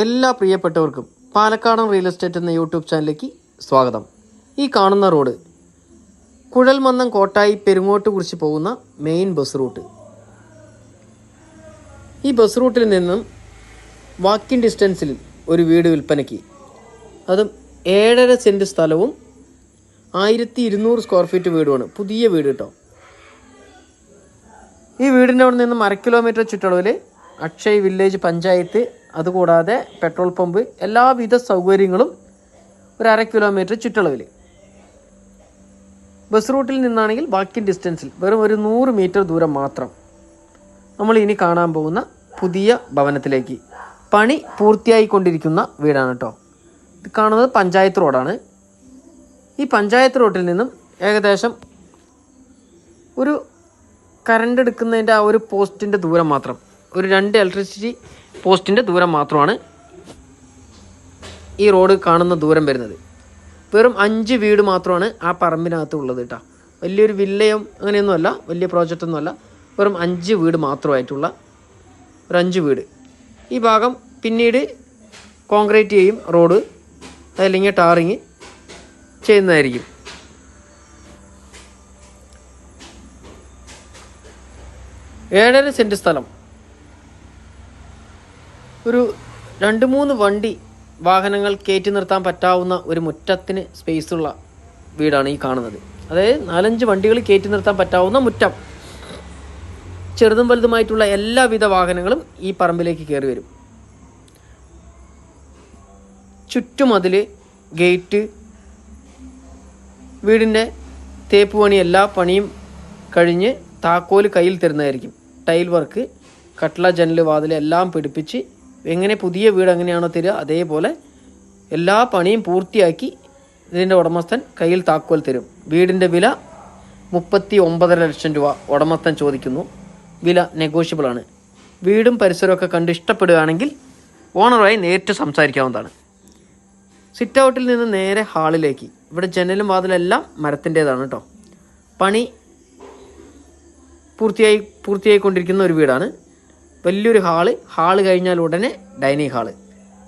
എല്ലാ പ്രിയപ്പെട്ടവർക്കും പാലക്കാടൻ റിയൽ എസ്റ്റേറ്റ് എന്ന യൂട്യൂബ് ചാനലിലേക്ക് സ്വാഗതം. ഈ കാണുന്ന റോഡ് കുഴൽമന്നം കോട്ടായി പെരുങ്ങോട്ട് കുറിച്ച് പോകുന്ന മെയിൻ ബസ് റൂട്ട് ഈ ബസ് റൂട്ടിൽ നിന്നും വാക്കിംഗ് ഡിസ്റ്റൻസിൽ ഒരു വീട് വിൽപ്പനയ്ക്ക്. അതും ഏഴര സെന്റ് സ്ഥലവും ആയിരത്തി ഇരുന്നൂറ് സ്ക്വയർ ഫീറ്റ് വീടുമാണ്. പുതിയ വീട് കേട്ടോ. ഈ വീടിന്റെ അവിടെ നിന്നും അര കിലോമീറ്റർ ചുറ്റളവിൽ അക്ഷയ് വില്ലേജ് പഞ്ചായത്ത് അതുകൂടാതെ പെട്രോൾ പമ്പ് എല്ലാവിധ സൗകര്യങ്ങളും ഒരു അര കിലോമീറ്റർ ചുറ്റളവിൽ. ബസ് റൂട്ടിൽ നിന്നാണെങ്കിൽ ബാക്കി ഡിസ്റ്റൻസിൽ വെറും ഒരു നൂറ് മീറ്റർ ദൂരം മാത്രം നമ്മൾ ഇനി കാണാൻ പോകുന്ന പുതിയ ഭവനത്തിലേക്ക്. പണി പൂർത്തിയായിക്കൊണ്ടിരിക്കുന്ന വീടാണ് കേട്ടോ ഇത് കാണുന്നത് പഞ്ചായത്ത് റോഡാണ്. ഈ പഞ്ചായത്ത് റോഡിൽ നിന്നും ഏകദേശം ഒരു കറണ്ട് എടുക്കുന്നതിന്റെ ആ ഒരു പോസ്റ്റിന്റെ ദൂരം മാത്രം. ഒരു രണ്ട് ഇലക്ട്രിസിറ്റി പോസ്റ്റിന്റെ ദൂരം മാത്രമാണ് ഈ റോഡ് കാണുന്ന ദൂരം വരുന്നത്. വെറും അഞ്ച് വീട് മാത്രമാണ് ആ പറമ്പിനകത്ത് ഉള്ളത് കേട്ടോ വലിയൊരു വില്ലയും അങ്ങനെയൊന്നുമല്ല വലിയ പ്രോജക്റ്റൊന്നുമല്ല വെറും അഞ്ച് വീട് മാത്രമായിട്ടുള്ള ഒരു അഞ്ച് വീട്. ഈ ഭാഗം പിന്നീട് കോൺക്രീറ്റ് ചെയ്യും റോഡ് അതല്ലെങ്കിൽ ടാറിങ് ചെയ്യുന്നതായിരിക്കും. ഏഴര സെന്റ് സ്ഥലം. ഒരു രണ്ട് മൂന്ന് വണ്ടി വാഹനങ്ങൾ കയറ്റി നിർത്താൻ പറ്റാവുന്ന ഒരു മുറ്റത്തിന് സ്പേസുള്ള വീടാണ് ഈ കാണുന്നത്. അതായത് നാലഞ്ച് വണ്ടികൾ കയറ്റി നിർത്താൻ പറ്റാവുന്ന മുറ്റം. ചെറുതും വലുതുമായിട്ടുള്ള എല്ലാവിധ വാഹനങ്ങളും ഈ പറമ്പിലേക്ക് കയറി വരും. ചുറ്റുമതിൽ ഗേറ്റ് വീടിന്റെ തേപ്പ് പണി എല്ലാ പണിയും കഴിഞ്ഞ് താക്കോൽ കയ്യിൽ തരുന്നതായിരിക്കും. ടൈൽ വർക്ക് കട്ട്ള ജനൽ വാതിൽ എല്ലാം പിടിപ്പിച്ച് എങ്ങനെ പുതിയ വീട് എങ്ങനെയാണോ തരിക അതേപോലെ എല്ലാ പണിയും പൂർത്തിയാക്കി ഇതിന്റെ ഉടമസ്ഥൻ കയ്യിൽ താക്കോൽ തരും. വീടിന്റെ വില മുപ്പത്തി ഒമ്പതര ലക്ഷം രൂപ ഉടമസ്ഥൻ ചോദിക്കുന്നു. വില നെഗോഷ്യബിൾ ആണ്. വീടും പരിസരമൊക്കെ കണ്ട് ഇഷ്ടപ്പെടുകയാണെങ്കിൽ ഓണറുമായി നേരിട്ട് സംസാരിക്കാവുന്നതാണ്. സിറ്റ് ഔട്ടിൽ നിന്ന് നേരെ ഹാളിലേക്ക് ഇവിടെ ജനലും വാതിലെല്ലാം മരത്തിന്റേതാണ് കേട്ടോ പണി പൂർത്തിയായി പൂർത്തിയായിക്കൊണ്ടിരിക്കുന്ന ഒരു വീടാണ്. വലിയൊരു ഹാൾ. ഹാൾ കഴിഞ്ഞാൽ ഉടനെ ഡൈനിങ് ഹാൾ.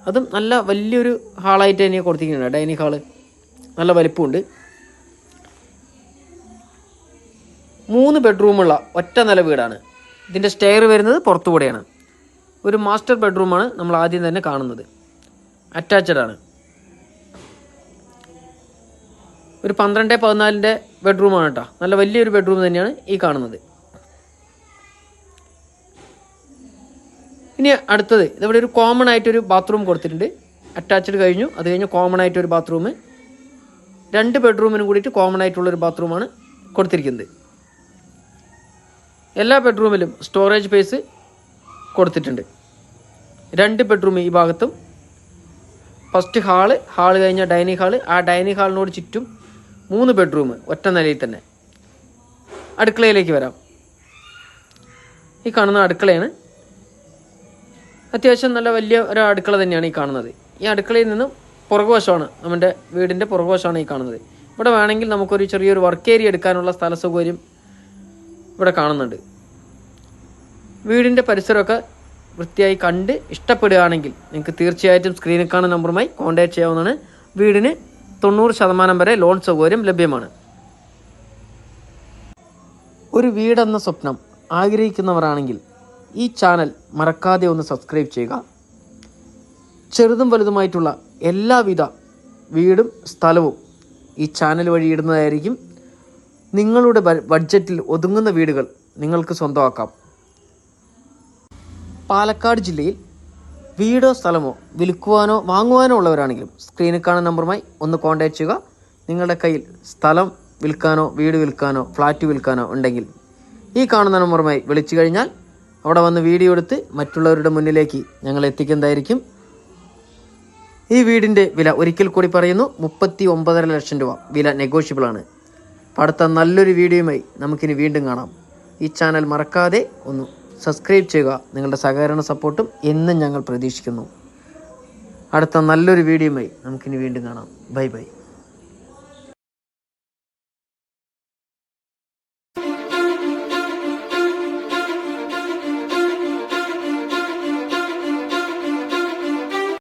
അതും നല്ല വലിയൊരു ഹാളായിട്ട് തന്നെ കൊടുത്തിരിക്കുന്നുണ്ട്. ഡൈനിങ് ഹാൾ നല്ല വലിപ്പമുണ്ട്. മൂന്ന് ബെഡ്റൂമുള്ള ഒറ്റ നില വീടാണ്. ഇതിന്റെ സ്റ്റെയർ വരുന്നത് പുറത്തുകൂടെയാണ്. ഒരു മാസ്റ്റർ ബെഡ്റൂമാണ് നമ്മൾ ആദ്യം തന്നെ കാണുന്നത്. അറ്റാച്ചഡ് ആണ്. ഒരു പന്ത്രണ്ട് പതിനാലിന്റെ ബെഡ്റൂമാണ് കേട്ടോ. നല്ല വലിയൊരു ബെഡ്റൂം തന്നെയാണ് ഈ കാണുന്നത്. ഇനി അടുത്തത് ഇതിവിടെ ഒരു കോമൺ ആയിട്ടൊരു ബാത്റൂം കൊടുത്തിട്ടുണ്ട്. അറ്റാച്ച്ഡ് കഴിഞ്ഞു അത് കഴിഞ്ഞ് കോമൺ ആയിട്ടൊരു ബാത്റൂം രണ്ട് ബെഡ്റൂമിനും കൂടിയിട്ട് കോമൺ ആയിട്ടുള്ളൊരു ബാത്റൂമാണ് കൊടുത്തിരിക്കുന്നത്. എല്ലാ ബെഡ്റൂമിലും സ്റ്റോറേജ് സ്പേസ് കൊടുത്തിട്ടുണ്ട്. രണ്ട് ബെഡ്റൂം ഈ ഭാഗത്തും. ഫസ്റ്റ് ഹാൾ ഹാൾ കഴിഞ്ഞ ഡൈനിങ് ഹാൾ ആ ഡൈനിങ് ഹാളിനോട് ചുറ്റും മൂന്ന് ബെഡ്റൂം ഒറ്റ നിലയിൽ തന്നെ. അടുക്കളയിലേക്ക് വരാം. ഈ കാണുന്ന അടുക്കളയാണ് അത്യാവശ്യം നല്ല വലിയ ഒരു അടുക്കള തന്നെയാണ് ഈ കാണുന്നത്. ഈ അടുക്കളയിൽ നിന്നും പുറകുവശമാണ് നമ്മുടെ വീടിന്റെ പുറകുവശമാണ് ഈ കാണുന്നത്. ഇവിടെ വേണമെങ്കിൽ നമുക്കൊരു ചെറിയൊരു വർക്ക് ഏരിയ എടുക്കാനുള്ള സ്ഥല സൗകര്യം ഇവിടെ കാണുന്നുണ്ട്. വീടിന്റെ പരിസരമൊക്കെ വൃത്തിയായി കണ്ട് ഇഷ്ടപ്പെടുകയാണെങ്കിൽ നിങ്ങൾക്ക് തീർച്ചയായിട്ടും സ്ക്രീനിൽ കാണുന്ന നമ്പറുമായി കോൺടാക്ട് ചെയ്യാവുന്നതാണ്. വീടിന് തൊണ്ണൂറ് ശതമാനം വരെ ലോൺ സൗകര്യം ലഭ്യമാണ്. ഒരു വീടെന്ന സ്വപ്നം ആഗ്രഹിക്കുന്നവരാണെങ്കിൽ ഈ ചാനൽ മറക്കാതെ ഒന്ന് സബ്സ്ക്രൈബ് ചെയ്യുക. ചെറുതും വലുതുമായിട്ടുള്ള എല്ലാവിധ വീടും സ്ഥലവും ഈ ചാനൽ വഴി ഇടുന്നതായിരിക്കും. നിങ്ങളുടെ ബഡ്ജറ്റിൽ ഒതുങ്ങുന്ന വീടുകൾ നിങ്ങൾക്ക് സ്വന്തമാക്കാം. പാലക്കാട് ജില്ലയിൽ വീടോ സ്ഥലമോ വിൽക്കുവാനോ വാങ്ങുവാനോ ഉള്ളവരാണെങ്കിലും സ്ക്രീനിൽ കാണുന്ന നമ്പറുമായി ഒന്ന് കോൺടാക്ട് ചെയ്യുക. നിങ്ങളുടെ കയ്യിൽ സ്ഥലം വിൽക്കാനോ വീട് വിൽക്കാനോ ഫ്ലാറ്റ് വിൽക്കാനോ ഉണ്ടെങ്കിൽ ഈ കാണുന്ന നമ്പറുമായി വിളിച്ചു കഴിഞ്ഞാൽ അവിടെ വന്ന് വീഡിയോ എടുത്ത് മറ്റുള്ളവരുടെ മുന്നിലേക്ക് ഞങ്ങൾ എത്തിക്കുന്നതായിരിക്കും. ഈ വീടിന്റെ വില ഒരിക്കൽ കൂടി പറയുന്നു മുപ്പത്തി ഒമ്പതര ലക്ഷം രൂപ. വില നെഗോഷ്യബിൾ ആണ്. അടുത്ത നല്ലൊരു വീഡിയോയുമായി നമുക്കിനി വീണ്ടും കാണാം. ഈ ചാനൽ മറക്കാതെ ഒന്ന് സബ്സ്ക്രൈബ് ചെയ്യുക നിങ്ങളുടെ സഹകരണ സപ്പോർട്ടും എന്നും ഞങ്ങൾ പ്രതീക്ഷിക്കുന്നു. അടുത്ത നല്ലൊരു വീഡിയോയുമായി നമുക്കിനി വീണ്ടും കാണാം. Bye bye.